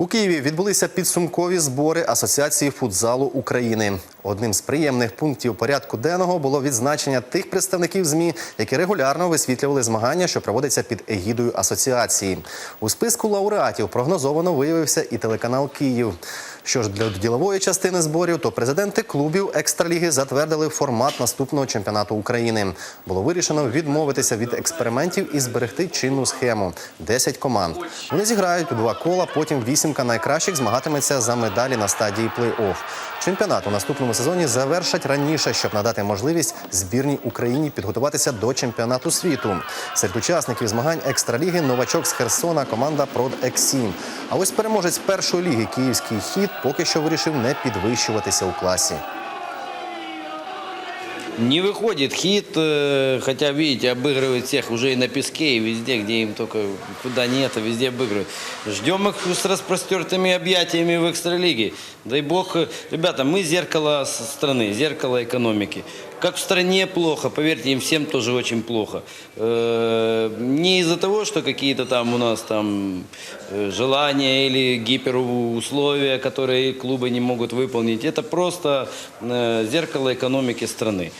У Києві відбулися підсумкові збори Асоціації футзалу України. Одним з приємних пунктів порядку денного було відзначення тих представників ЗМІ, які регулярно висвітлювали змагання, що проводяться під егідою асоціації. У списку лауреатів прогнозовано виявився і телеканал Київ. Що ж для ділової частини зборів, то президенти клубів екстраліги затвердили формат наступного чемпіонату України. Було вирішено відмовитися від експериментів і зберегти чинну схему 10 команд. Вони зіграють у два кола, потім вісімка найкращих змагатиметься за медалі на стадії плей-офф. Чемпіонат у наступному сезоні завершать раніше, щоб надати можливість збірній Україні підготуватися до чемпіонату світу. Серед учасників змагань екстраліги новачок з Херсона команда Прод Ексім. А ось переможець першої ліги Київський хід поки що вирішив не підвищуватися у класі. Не выходит хит, э, хотя, видите, обыгрывают всех уже и на песке, и везде, где им только куда нет, а везде обыгрывают. Ждем их с распростертыми объятиями в экстралиге. Дай бог, э, ребята, мы зеркало с- страны, зеркало экономики. Как в стране плохо, поверьте, им всем тоже очень плохо. Э, Не из-за того, что какие-то там у нас там э, желания или гиперусловия, которые клубы не могут выполнить. Это просто э, зеркало экономики страны.